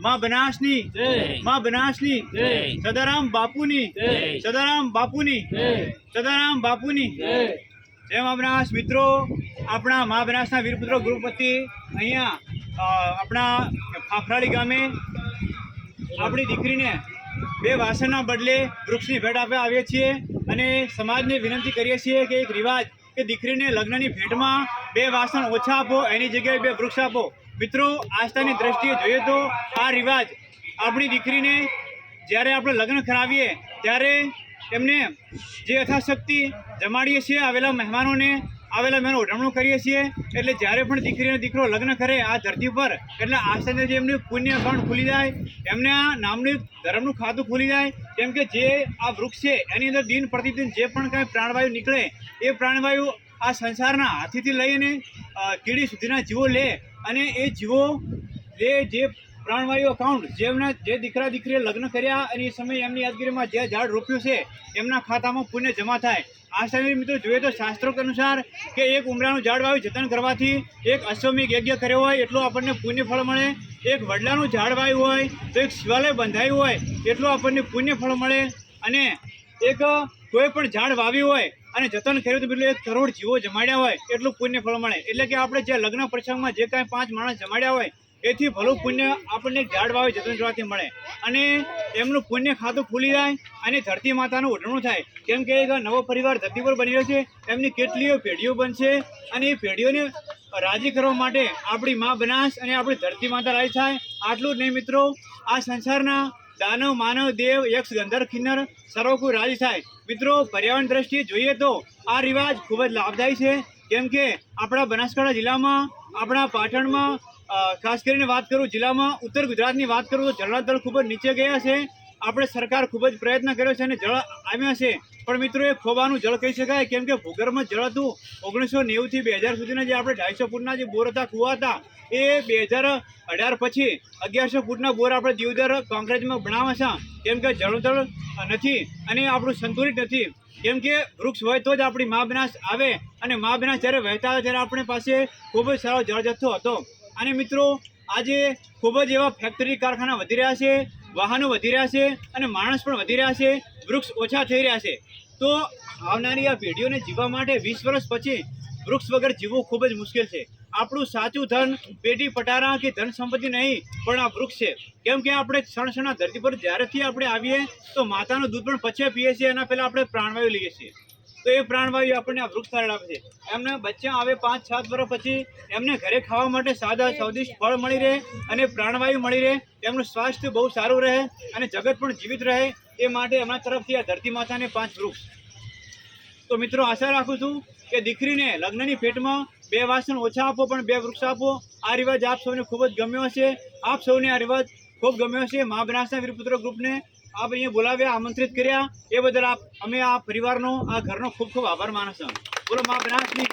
માં બનાસની માં બનાસની સદારામ બાપુની સદારામ બાપુની સદારામ બાપુની જય. મા બનાસ. મિત્રો આપણા મા બનાસના વીરપુત્રો ગૃહપતિ અહીંયા અ, આપણા ફાફરાળી ગામે આપણી દીકરીને બે વાસણના બદલે વૃક્ષની ભેટ આપવા આવીએ છીએ અને સમાજને વિનંતી કરીએ છીએ કે એક રિવાજ કે દીકરીને લગ્નની ભેટમાં બે વાસણ ઓછા આપો એની જગ્યાએ બે વૃક્ષ આપો. મિત્રો, આસ્થાની દ્રષ્ટિએ જોઈએ તો આ રિવાજ આપણી દીકરીને જ્યારે આપણે લગ્ન કરાવીએ, ત્યારે એમને જે યથાશક્તિ જમાડીએ છીએ આવેલા મહેમાનોને, આવેલા મેં ઉજવણું કરીએ છીએ, એટલે જ્યારે પણ દીકરી અને દીકરો લગ્ન કરે આ ધરતી પર, એટલે આસ્થાને જે એમનું પુણ્ય અકાઉન્ટ ખુલી જાય, એમને આ નામનું ધર્મનું ખાતું ખુલી જાય, કેમ કે જે આ વૃક્ષ છે, એની અંદર દિન પ્રતિદિન જે પણ કાંઈ પ્રાણવાયુ નીકળે, એ પ્રાણવાયુ આ સંસારના હાથીથી લઈને કીડી સુધીના જીવો લે અને એ જીવો, જે જે પ્રાણવાયુ અકાઉન્ટ જેમના જે દીકરા, દીકરીએ લગ્ન કર્યા અને એ સમયે એમની યાદગીરીમાં જે ઝાડ રોપ્યું છે, એમના ખાતામાં પુણ્ય જમા થાય. આ સમયે મિત્રો જોઈએ તો શાસ્ત્રોક અનુસાર કે એક ઉમરાનું ઝાડ વાવી જતન કરવાથી એક અશ્વમિક યજ્ઞ કર્યો હોય, એટલું આપણને પુણ્ય ફળ મળે. એક વડલાનું ઝાડ વાવ્યું હોય, તો એક શિવાલય બંધાયું હોય, એટલું આપણને પુણ્ય ફળ મળે. અને એક કોઈ પણ ઝાડ વાવ્યું હોય અને જતન કર્યું તો પેલું એક કરોડ જીવો જમાડ્યા હોય એટલું પુણ્ય ફળ મળે. એટલે કે આપણે જે લગ્ન પ્રસંગમાં જે કાંઈ પાંચ માણસ જમાડ્યા હોય, એથી ભલું પુણ્ય આપણને ઝાડ વાવે જતન જોવાથી મળે. અને એમનું પુણ્ય ખાતું ખુલી જાય અને ધરતી માતાનું ઉઢણું થાય. કેમ કે એક નવો પરિવાર ધરતી પર બની રહ્યો છે, એમની કેટલીઓ પેઢીઓ બનશે અને એ પેઢીઓને રાજી કરવા માટે આપણી મા બનાસ અને આપણી ધરતી માતા રાજી થાય. આટલું જ નહીં મિત્રો, આ સંસારના દાનવ, માનવ, દેવ, યક્ષ, ગંધર્વ કિન્નર સર્વ રાજી થાય. મિત્રો, પર્યાવરણ દ્રષ્ટિએ જોઈએ તો આ રિવાજ ખૂબ જ લાભદાયી છે. કેમ કે આપણા બનાસકાંઠા જિલ્લામાં, આપણા પાટણમાં ખાસ કરીને વાત કરું જિલ્લામાં, ઉત્તર ગુજરાતની વાત કરું તો જળાતળ ખૂબ જ નીચે ગયા છે. આપણે સરકાર ખૂબ જ પ્રયત્ન કર્યો છે અને જળ આવ્યા છે. પણ મિત્રો, એ ખોવાનું જળ કહી શકાય. કેમ કે ભૂગર્ભમાં જળ હતું. ઓગણીસો નેવુંથી બે હજાર સુધીના જે આપણે ઢાઈસો ફૂટના જે બોર હતા, કૂવા હતા, એ બે હજાર અઢાર પછી અગિયારસો ફૂટના બોર આપણે દીવદર કોન્ક્રીટમાં બનાવ્યા છે કેમ કે જળોતળ નથી અને આપણું સંતુલિત નથી. કેમ કે વૃક્ષ હોય તો જ આપણી મા બનાસ આવે અને મા બનાસ જ્યારે વહેતા આવે ત્યારે આપણી પાસે ખૂબ જ સારો જળ જથ્થો હતો. અને મિત્રો, આજે ખૂબ જ એવા ફેક્ટરી કારખાના વધી રહ્યા છે, વાહનો વધી રહ્યા છે અને માણસ પણ વધી રહ્યા છે. વૃક્ષ ઓછા થઈ રહ્યા છે. તો આવનારી આ પેઢીઓને જીવવા માટે વીસ વર્ષ પછી વૃક્ષ વગર જીવવું ખૂબ જ મુશ્કેલ છે. આપણું સાચું ધન પેઢી પટારા કે ધન સંપત્તિ નહીં, પણ આ વૃક્ષ છે. કેમ કે આપણે ક્ષણક્ષણા ધરતી પર જ્યારેથી આપણે આવીએ, તો માતાનું દૂધ પણ પછી પીએ છીએ, એના પહેલાં આપણે પ્રાણવાયુ લઈએ છીએ. તો એ પ્રાણવાયુ આપણને આ વૃક્ષ તારણ આપે છે. એમને બચ્ચા આવે પાંચ, સાત વર્ષ પછી એમને ઘરે ખાવા માટે સાદા, સ્વાદિષ્ટ ફળ મળી રહે અને પ્રાણવાયુ મળી રહે. એમનું સ્વાસ્થ્ય બહુ સારું રહે અને જગત પણ જીવિત રહે. એ માટે એમના તરફથી આ ધરતી માતાને પાંચ વૃક્ષ. તો મિત્રો આશા રાખું છું કે દીકરીને લગ્નની ભેટમાં બે વાસણ ઓછા આપો, પણ બે વૃક્ષ આપો. આ રિવાજ આપ સૌને ખૂબ જ ગમ્યો હશે. આપ સૌને આ રિવાજ ખૂબ ગમ્યો હશે. મા વીરપુત્ર ગ્રુપને. આપ અહીંયા બોલાવ્યા, આમંત્રિત કર્યા. એ બદલ આપ, અમે આ પરિવારનો, આ ઘરનો ખૂબ ખૂબ આભાર માનશું. બોલો, મા બનાસની.